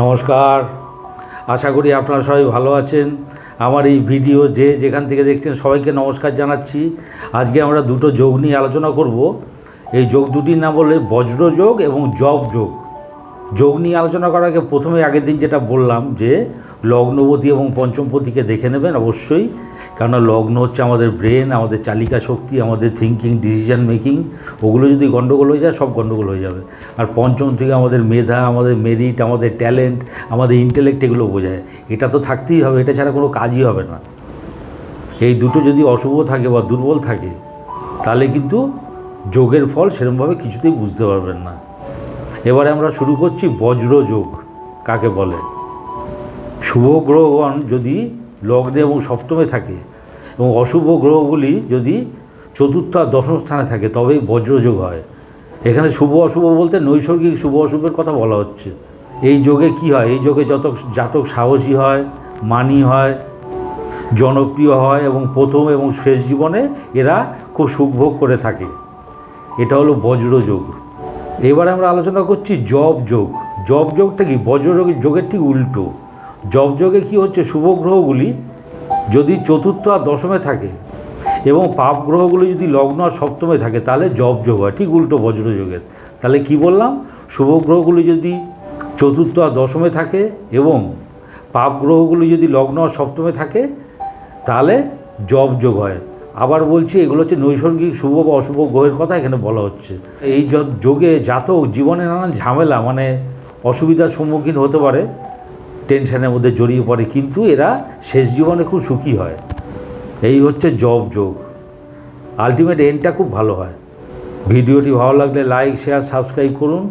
নমস্কার। আশা করি আপনারা সবাই ভালো আছেন। আমার এই ভিডিও যে যেখান থেকে দেখছেন সবাইকে নমস্কার জানাচ্ছি। আজকে আমরা দুটো যোগ নিয়ে আলোচনা করব। এই যোগ দুটির নাম বলে বজ্রযোগ এবং জব যোগ। যোগ নিয়ে আলোচনা করার আগে প্রথমে আগের দিন যেটা বললাম যে লগ্নপতি এবং পঞ্চমপতিকে দেখে নেবেন অবশ্যই। কেননা লগ্ন হচ্ছে আমাদের ব্রেন, আমাদের চালিকা শক্তি, আমাদের থিঙ্কিং ডিসিশন মেকিং ওগুলো যদি গণ্ডগোল হয়ে যায়, সব গণ্ডগোল হয়ে যাবে। আর পঞ্চম থেকে আমাদের মেধা, আমাদের মেরিট আমাদের ট্যালেন্ট আমাদের ইন্টেলেক্ট এগুলো বোঝায়। এটা তো থাকতেই হবে, এটা ছাড়া কোনো কাজই হবে না। এই দুটো যদি অশুভ থাকে বা দুর্বল থাকে, তাহলে কিন্তু যোগের ফল সেরকমভাবে কিছুতেই বুঝতে পারবেন না। এবারে আমরা শুরু করছি বজ্রযোগ, কাকে বলে? শুভ গ্রহগণ যদি লগ্নে এবং সপ্তমে থাকে এবং অশুভ গ্রহগুলি যদি চতুর্থ আর দশম স্থানে থাকে, তবেই বজ্রযোগ হয়। এখানে শুভ অশুভ বলতে নৈসর্গিক শুভ অশুভের কথা বলা হচ্ছে। এই যোগে কি হয়? এই যোগে যত জাতক সাহসী হয়, মানি হয়, জনপ্রিয় হয় এবং প্রথম এবং শেষ জীবনে এরা খুব সুখভোগ করে থাকে। এটা হলো বজ্রযোগ। এবার আমরা আলোচনা করছি জব যোগ। জব যোগটা কি? বজ্রযোগ যোগের ঠিক উল্টো। জব যোগে কী হচ্ছে? শুভ গ্রহগুলি যদি চতুর্থ আর দশমে থাকে এবং পাপ গ্রহগুলি যদি লগ্ন আর সপ্তমে থাকে, তাহলে জব যোগ হয়। ঠিক উল্টো বজ্রযোগের। তাহলে কি বললাম? শুভ গ্রহগুলি যদি চতুর্থ আর দশমে থাকে এবং পাপ গ্রহগুলি যদি লগ্ন আর সপ্তমে থাকে, তাহলে জব যোগ হয়। আবার বলছি, এগুলো হচ্ছে নৈসর্গিক শুভ বা অশুভ গ্রহের কথা এখানে বলা হচ্ছে। এই যোগে, জাতক, জীবনে নানান ঝামেলা মানে অসুবিধার সম্মুখীন হতে পারে। টেনশনের মধ্যে জড়িয়ে পড়ে, কিন্তু এরা শেষ জীবনে খুব সুখী হয়। এই হচ্ছে জব যোগ। আলটিমেট এন্ডটা খুব ভালো হয়। ভিডিওটি ভালো লাগলে লাইক শেয়ার সাবস্ক্রাইব করুন।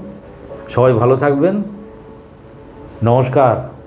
সবাই ভালো থাকবেন। নমস্কার।